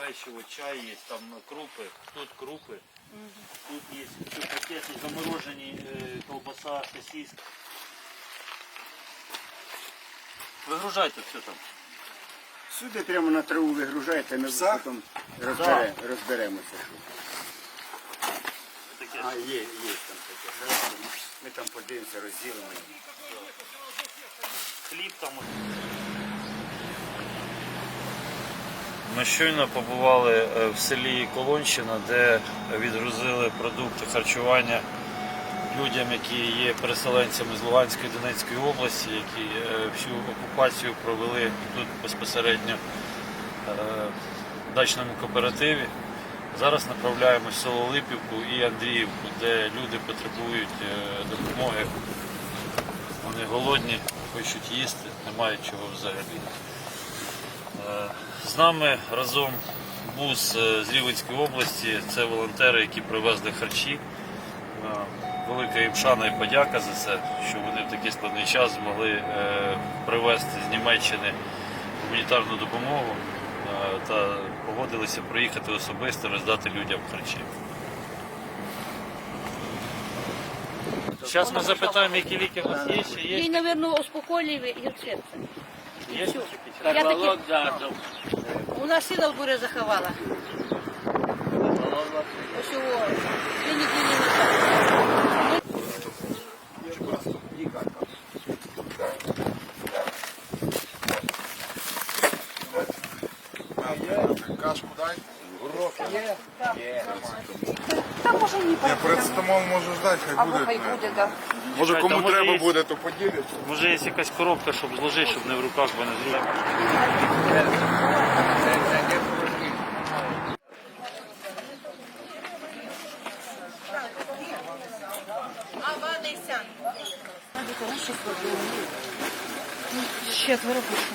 печиво, чай є, там крупи, тут крупи. Тут є ці пакети заморожені, е, колбаса, сосиска. Вигружайте все там. Сюди прямо на траву вигружайте, ми потім розбере, розберемося. Таке. А, є, є там таке. Ми там подивимося, розділимо. Хліб там. Ми щойно побували е, в селі Колонщина, де відгрузили продукти харчування людям, які є переселенцями з Луганської Донецької області, які е, всю окупацію провели тут безпосередньо е, в дачному кооперативі. Зараз направляємось в село Липівку і Андріївку, де люди потребують допомоги. Вони голодні, хочуть їсти, не мають чого взагалі. Е, З нами разом бус е, з Рівенської області. Це волонтери, які привезли харчі. Е, Велика їм шана і подяка за це, що вони в такий складний час змогли привезти з Німеччини гуманітарну допомогу та погодилися приїхати особисто роздати людям харчі. Зараз ми запитаємо, які ліки у вас є, ще є. Їй, мабуть, успокоїли і серце. Є Всю. такі Я таки... У нас сила в буря заховала. Ось його дві неділі назад. Кашку дай. Та може ні, Я парацетамол можу ждати, хай або буде. хай буде, так. Може кому та може треба є- буде, то поділяться. Може є якась коробка, щоб зложити, щоб не в руках, бо не зручно. Четверо пишу.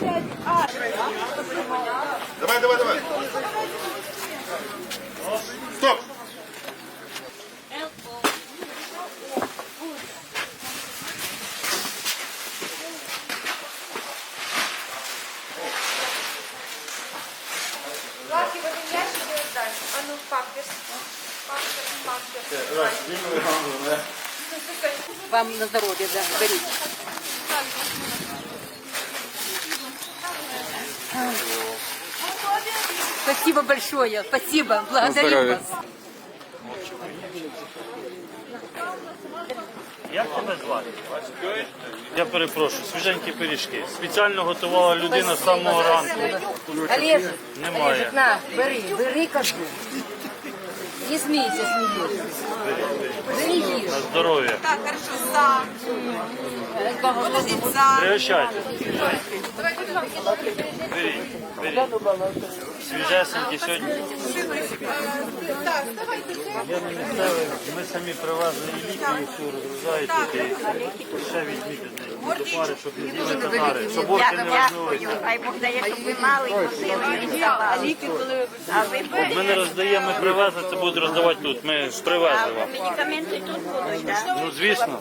Давай, давай, давай. Стоп! Лаки, в один ящик і ось. А ну, памперс. Памперс, памперс. Вам на здоров'я, да, беріть. Спасибо большое, спасибо, благодарю вас. Як тебе звати? Я перепрошую, свіженькі пиріжки. Спеціально готувала людина з самого ранку. Олег, Немає. на, бери, бери кажу. Не смієшся. Бери. На здоров'я. Так, хорошо, за. Подождіть, за. Пригощайте. Беріть, беріть. Свіжесенькі сьогодні. Так, давайте. Я не місцевий, ми самі привезли і ліки, і все розгружають тут, і ще візьміть одне до не розмилися. Хай Бог дає, щоб ви мали і носили, і вставали. А ви Ми не роздаємо, ми привезли, це будуть роздавати тут. Ми ж привезли вам. медикаменти тут будуть, так? Ну звісно.